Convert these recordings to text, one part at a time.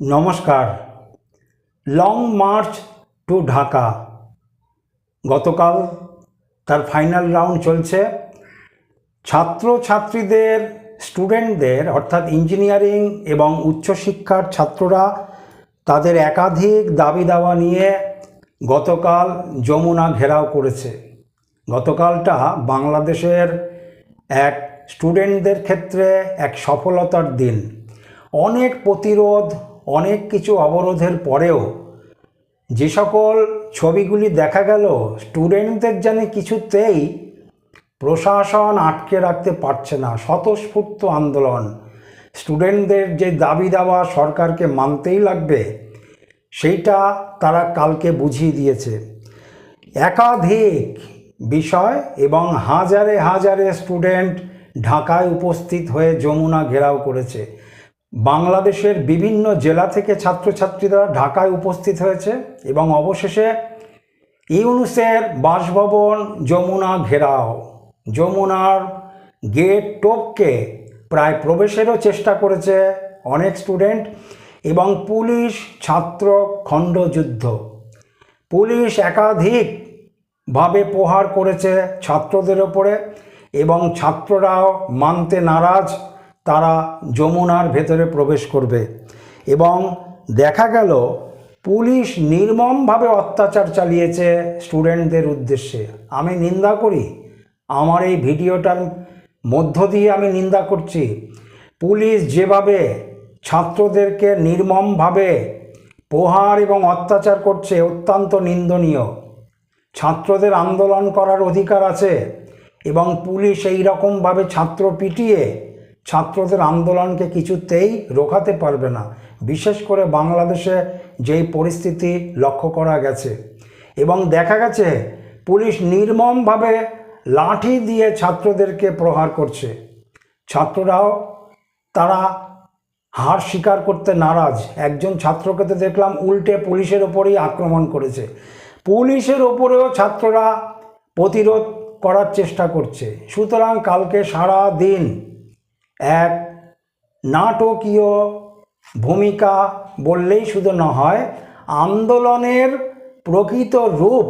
নমস্কার। Long march to Dhaka. গতকাল তার ফাইনাল রাউন্ড চলছে। ছাত্র ছাত্রীদের স্টুডেন্টদের, অর্থাৎ ইঞ্জিনিয়ারিং এবং উচ্চশিক্ষার ছাত্ররা তাদের একাধিক দাবি দাওয়া নিয়ে গতকাল যমুনা ঘেরাও করেছে। গতকালটা বাংলাদেশের এক স্টুডেন্টদের ক্ষেত্রে এক সফলতার দিন। অনেক প্রতিরোধ অনেক কিছু অবরোধের পরেও যে সকল ছবিগুলি দেখা গেল স্টুডেন্টদের যেন কিছুতেই প্রশাসন আটকে রাখতে পারছে না। স্বতঃস্ফূর্ত আন্দোলন। স্টুডেন্টদের যে দাবি দাওয়া সরকারকে মানতেই লাগবে, সেইটা তারা কালকে বুঝিয়ে দিয়েছে। একাধিক বিষয় এবং হাজারে হাজারে স্টুডেন্ট ঢাকায় উপস্থিত হয়ে যমুনা ঘেরাও করেছে। বাংলাদেশের বিভিন্ন জেলা থেকে ছাত্রছাত্রীরা ঢাকায় উপস্থিত হয়েছে এবং অবশেষে ইউনুসের বাসভবন যমুনা ঘেরাও। যমুনার গেট টোপকে প্রায় প্রবেশেরও চেষ্টা করেছে অনেক স্টুডেন্ট এবং পুলিশ, ছাত্র, খণ্ডযুদ্ধ। পুলিশ একাধিকভাবে প্রহার করেছে ছাত্রদের ওপরে এবং ছাত্ররাও মানতে নারাজ তারা যমুনার ভেতরে প্রবেশ করবে এবং দেখা গেল পুলিশ নির্মমভাবে অত্যাচার চালিয়েছে স্টুডেন্টদের উদ্দেশ্যে। আমি নিন্দা করি। আমার এই ভিডিওটার মধ্য দিয়ে আমি নিন্দা করছি। পুলিশ যেভাবে ছাত্রদেরকে নির্মমভাবে প্রহার এবং অত্যাচার করছে, অত্যন্ত নিন্দনীয়। ছাত্রদের আন্দোলন করার অধিকার আছে এবং পুলিশ এই রকমভাবে ছাত্র পিটিয়ে ছাত্রদের আন্দোলনকে কিছুতেই রোখাতে পারবে না। বিশেষ করে বাংলাদেশে যেই পরিস্থিতি লক্ষ্য করা গেছে। এবং দেখা গেছে, পুলিশ নির্মমভাবে লাঠি দিয়ে ছাত্রদেরকে প্রহার করছে। ছাত্ররাও তারা হার স্বীকার করতে নারাজ। একজন ছাত্রকে তো দেখলাম উল্টে পুলিশের ওপরেই আক্রমণ করেছে। পুলিশের ওপরেও ছাত্ররা প্রতিরোধ করার চেষ্টা করছে। সুতরাং কালকে সারা দিন এক নাটকীয় ভূমিকা বললেই শুধু না হয়, আন্দোলনের প্রকৃত রূপ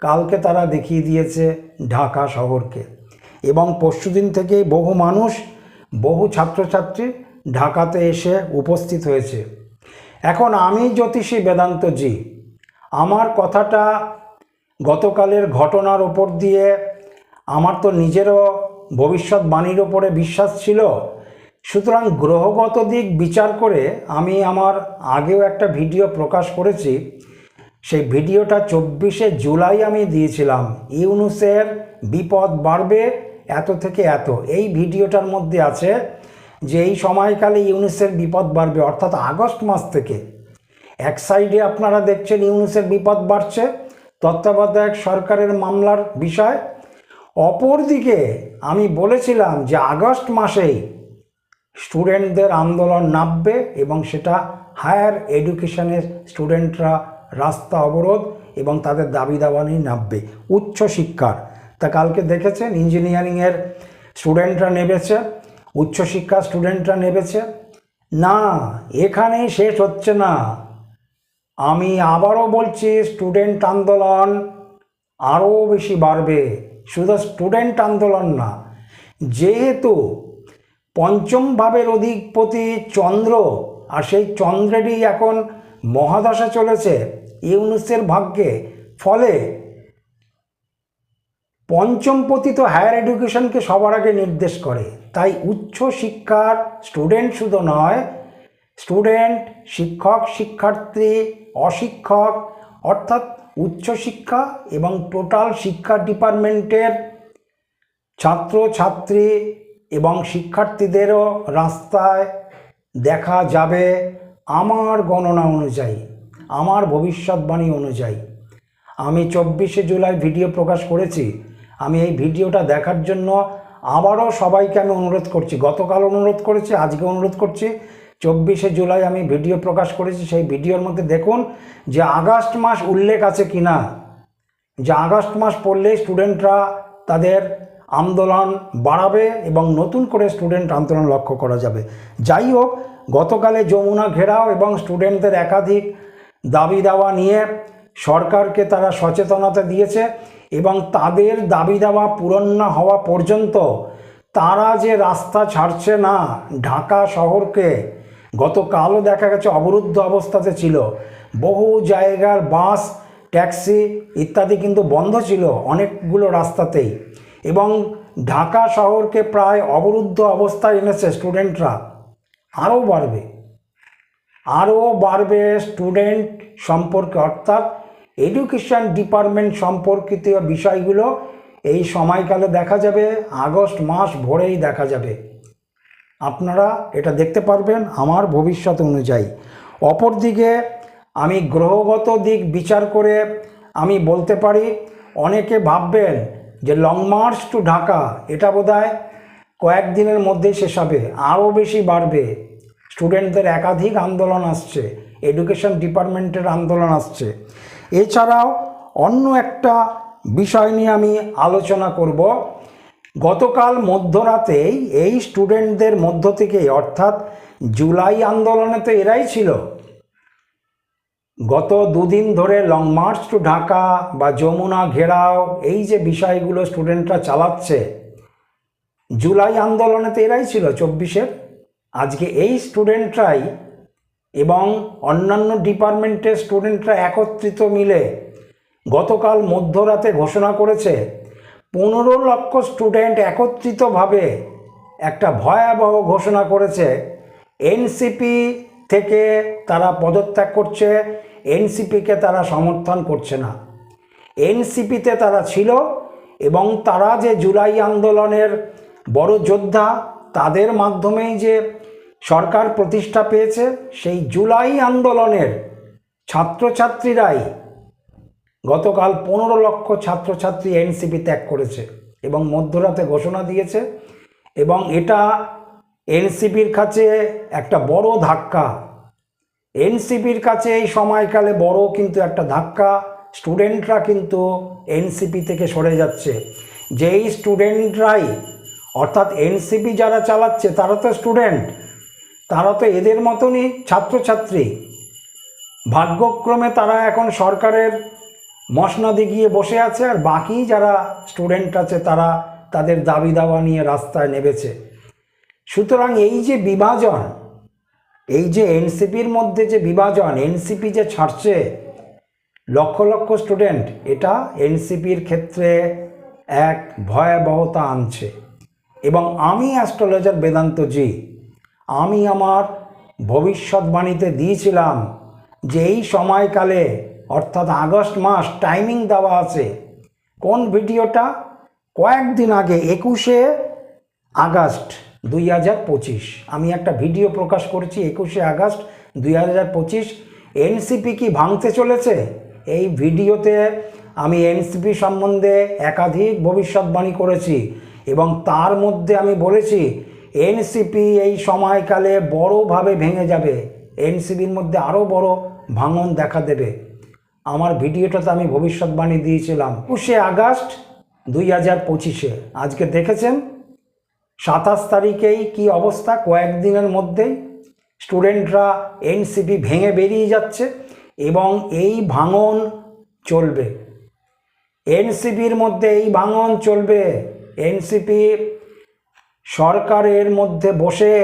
কালকে তারা দেখিয়ে দিয়েছে ঢাকা শহরকে। এবং পরশুদিন থেকেই বহু মানুষ, বহু ছাত্রছাত্রী ঢাকাতে এসে উপস্থিত হয়েছে। এখন আমি জ্যোতিষী বেদান্তজি। আমার কথাটা গতকালের ঘটনার ওপর দিয়ে আমার তো নিজেরও ভবিষ্যৎবাণীর ওপরে বিশ্বাস ছিল। সুতরাং গ্রহগত দিক বিচার করে আমি আমার আগেও একটা ভিডিও প্রকাশ করেছি। সেই ভিডিওটা চব্বিশে জুলাই আমি দিয়েছিলাম। ইউনুসের বিপদ বাড়বে এত থেকে এত। এই ভিডিওটার মধ্যে আছে যে এই সময়কালে ইউনুসের বিপদ বাড়বে, অর্থাৎ আগস্ট মাস থেকে। এক সাইডে আপনারা দেখছেন ইউনুসের বিপদ বাড়ছে, তত্ত্বাবধায়ক সরকারের মামলার বিষয় অপরদিকে আমি বলেছিলাম যে আগস্ট মাসেই স্টুডেন্টদের আন্দোলন নামবে এবং সেটা হায়ার এডুকেশনের স্টুডেন্টরা রাস্তা অবরোধ এবং তাদের দাবি দাবা নিয়ে নামবে। উচ্চশিক্ষার তা কালকে দেখেছেন, ইঞ্জিনিয়ারিংয়ের স্টুডেন্টরা নেমেছে উচ্চশিক্ষা স্টুডেন্টরা নেবেছে না, এখানেই শেষ হচ্ছে না। আমি আবারও বলছি, স্টুডেন্ট আন্দোলন আরও বেশি বাড়বে। শুধু স্টুডেন্ট আন্দোলন না, যেহেতু পঞ্চম ভাবের অধিপতি চন্দ্র আর সেই চন্দ্রেরই এখন মহাদশা চলেছে, ইউনুসের ভাগ্যে, ফলে পঞ্চমপতি তো হায়ার এডুকেশনকে সবার আগে নির্দেশ করে, তাই উচ্চ শিক্ষার স্টুডেন্ট শুধু নয় স্টুডেন্ট শিক্ষক, শিক্ষার্থী, অশিক্ষক, অর্থাৎ উচ্চশিক্ষা এবং টোটাল শিক্ষা ডিপার্টমেন্টের ছাত্র ছাত্রী এবং শিক্ষার্থীদেরও রাস্তায় দেখা যাবে আমার গণনা অনুযায়ী, আমার ভবিষ্যৎবাণী অনুযায়ী। আমি চব্বিশে জুলাই ভিডিও প্রকাশ করেছি। আমি এই ভিডিওটা দেখার জন্য আবারও সবাইকে আমি অনুরোধ করছি। গতকাল অনুরোধ করেছি, আজকে অনুরোধ করছি। চব্বিশে জুলাই আমি ভিডিও প্রকাশ করেছি, সেই ভিডিওর মধ্যে দেখুন যে আগস্ট মাস উল্লেখ আছে কি না। যে আগস্ট মাস পড়লে স্টুডেন্টরা তাদের আন্দোলন বাড়াবে এবং নতুন করে স্টুডেন্ট আন্দোলন লক্ষ্য করা যাবে। যাই হোক, গতকালে যমুনা ঘেরাও এবং স্টুডেন্টদের একাধিক দাবি দাওয়া নিয়ে সরকারকে তারা সচেতনতা দিয়েছে এবং তাদের দাবি দাওয়া পূরণ না হওয়া পর্যন্ত তারা যে রাস্তা ছাড়ছে না, ঢাকা শহরকে গতকালও দেখা গেছে অবরুদ্ধ অবস্থাতে ছিল। বহু জায়গার বাস, ট্যাক্সি ইত্যাদি কিন্তু বন্ধ ছিল অনেকগুলো রাস্তাতেই। এবং ঢাকা শহরকে প্রায় অবরুদ্ধ অবস্থায় এনেছে স্টুডেন্টরা। আরও বাড়বে। আরও বাড়বে স্টুডেন্ট সম্পর্কে, অর্থাৎ এডুকেশন ডিপার্টমেন্ট সম্পর্কিত বিষয়গুলো এই সময়কালে দেখা যাবে, আগস্ট মাস ভরেই দেখা যাবে। আপনারা এটা দেখতে পারবেন আমার ভবিষ্যৎ অনুযায়ী। অপরদিকে আমি গ্রহগত দিক বিচার করে আমি বলতে পারি, অনেকে ভাববেন যে লং মার্চ টু ঢাকা এটা বোধহয় কয়েকদিনের মধ্যেই শেষ হবে, আরও বেশি বাড়বে। স্টুডেন্টদের একাধিক আন্দোলন আসছে, এডুকেশন ডিপার্টমেন্টের আন্দোলন আসছে। এছাড়াও অন্য একটা বিষয় নিয়ে আমি আলোচনা করব গতকাল মধ্যরাতেই এই স্টুডেন্টদের মধ্য থেকে অর্থাৎ জুলাই আন্দোলনে তো এরাই ছিল। গত দুদিন ধরে লং মার্চ টু ঢাকা বা যমুনা ঘেরাও, এই যে বিষয়গুলো স্টুডেন্টরা চালাচ্ছে, জুলাই আন্দোলনে তো এরাই ছিল চব্বিশের। আজকে এই স্টুডেন্টরাই এবং অন্যান্য ডিপার্টমেন্টের স্টুডেন্টরা একত্রিত মিলে গতকাল মধ্যরাতে ঘোষণা করেছে পনেরো লক্ষ স্টুডেন্ট একত্রিতভাবে একটা ভয়াবহ ঘোষণা করেছে। এনসিপি থেকে তারা পদত্যাগ করছে, এনসিপিকে তারা সমর্থন করছে না। এনসিপিতে তারা ছিল এবং তারা যে জুলাই আন্দোলনের বড় যোদ্ধা, তাদের মাধ্যমেই যে সরকার প্রতিষ্ঠা পেয়েছে, সেই জুলাই আন্দোলনের ছাত্রছাত্রীরাই গতকাল পনেরো লক্ষ ছাত্রছাত্রী এনসিপি ত্যাগ করেছে এবং মধ্যরাতে ঘোষণা দিয়েছে এবং এটা এনসিপির কাছে একটা বড় ধাক্কা। এনসিপির কাছে এই সময়কালে বড় কিন্তু একটা ধাক্কা। স্টুডেন্টরা কিন্তু এনসিপি থেকে সরে যাচ্ছে। যেই স্টুডেন্টরাই, অর্থাৎ এনসিপি যারা চালাচ্ছে, তারা তো স্টুডেন্ট। তারা তো এদের মতনই ছাত্রছাত্রী। ভাগ্যক্রমে তারা এখন সরকারের মসনদে গিয়ে বসে আছে আর বাকি যারা স্টুডেন্ট আছে তারা তাদের দাবি দাওয়া নিয়ে রাস্তায় নেমেছে। সুতরাং এই যে বিভাজন, এই যে এনসিপির মধ্যে যে বিভাজন, এনসিপি যে ছাড়ছে, লক্ষ লক্ষ স্টুডেন্ট এটা এনসিপির ক্ষেত্রে এক ভয়াবহতা আনছে। এবং আমি অ্যাস্ট্রোলজার বেদান্তজি, আমি আমার ভবিষ্যৎবাণীতে দিয়েছিলাম যে এই সময়কালে অর্থাৎ আগস্ট মাস টাইমিং দেওয়া আছে। কোন ভিডিওটা? কয়েকদিন আগে, একুশে আগস্ট দুই হাজার পঁচিশ। আমি একটা ভিডিও প্রকাশ করেছি একুশে আগস্ট দুই হাজার পঁচিশ। এনসিপি কি ভাঙতে চলেছে? এই ভিডিওতে আমি এনসিপি সম্বন্ধে একাধিক ভবিষ্যৎবাণী করেছি এবং তার মধ্যে আমি বলেছি এনসিপি এই সময়কালে বড়োভাবে ভেঙে যাবে। এনসিপির মধ্যে আরও বড় ভাঙন দেখা দেবে। আমার ভিডিওটাতে আমি ভবিষ্যৎবাণী দিয়েছিলাম। একুশে আগস্ট দুই হাজার পঁচিশে। আজকে দেখেছেন? সাতাশ তারিখেই কি অবস্থা? কয়েকদিনের মধ্যেই স্টুডেন্টরা এনসিপি ভেঙে বেরিয়ে যাচ্ছে এবং এই ভাঙন চলবে। এনসিপির মধ্যে এই ভাঙন চলবে। এনসিপি সরকারের মধ্যে বসে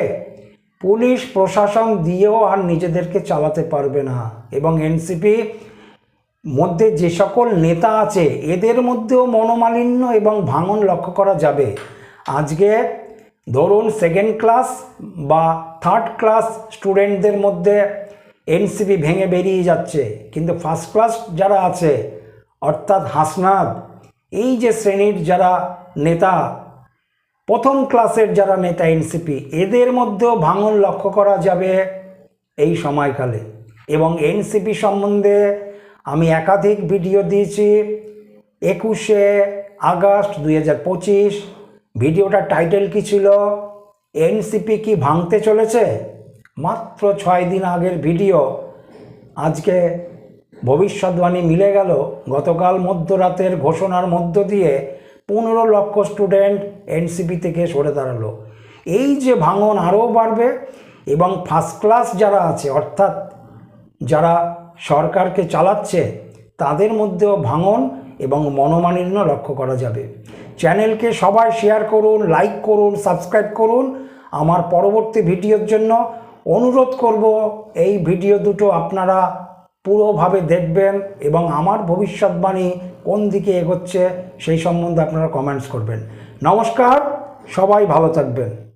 পুলিশ প্রশাসন দিয়েও আর নিজেদেরকে চালাতে পারবে না। এবং এনসিপি মধ্যে যে সকল নেতা আছে, এদের মধ্যেও মনোমালিন্য এবং ভাঙন লক্ষ্য করা যাবে। আজকে ধরুন সেকেন্ড ক্লাস বা থার্ড ক্লাস স্টুডেন্টদের মধ্যে এনসিপি ভেঙে বেরিয়ে যাচ্ছে, কিন্তু ফার্স্ট ক্লাস যারা আছে, অর্থাৎ হাসনাদ, এই যে শ্রেণির যারা নেতা, প্রথম ক্লাসের যারা নেতা এনসিপি এদের মধ্যেও ভাঙন লক্ষ্য করা যাবে এই সময়কালে। এবং এনসিপি সম্বন্ধে আমি একাধিক ভিডিও দিয়েছি। একুশে আগস্ট দুই হাজার পঁচিশ, ভিডিওটার টাইটেল কি ছিল? এনসিপি কি ভাঙতে চলেছে? মাত্র ছয় দিন আগের ভিডিও। আজকে ভবিষ্যৎবাণী মিলে গেল। গতকাল মধ্যরাতের ঘোষণার মধ্য দিয়ে পনেরো লক্ষ স্টুডেন্ট এনসিপি থেকে সরে দাঁড়াল। এই যে ভাঙন আরও বাড়বে এবং ফার্স্ট ক্লাস যারা আছে, অর্থাৎ যারা সরকারকে চালাচ্ছে, তাদের মধ্যেও ভাঙন এবং মনোমালিন্য লক্ষ্য করা যাবে। চ্যানেলকে সবাই শেয়ার করুন, লাইক করুন, সাবস্ক্রাইব করুন। আমার পরবর্তী ভিডিওর জন্য অনুরোধ করব, এই ভিডিও দুটো আপনারা পুরোভাবে দেখবেন এবং আমার ভবিষ্যৎবাণী কোন দিকে এগোচ্ছে সেই সম্বন্ধে আপনারা কমেন্টস করবেন। নমস্কার, সবাই ভালো থাকবেন।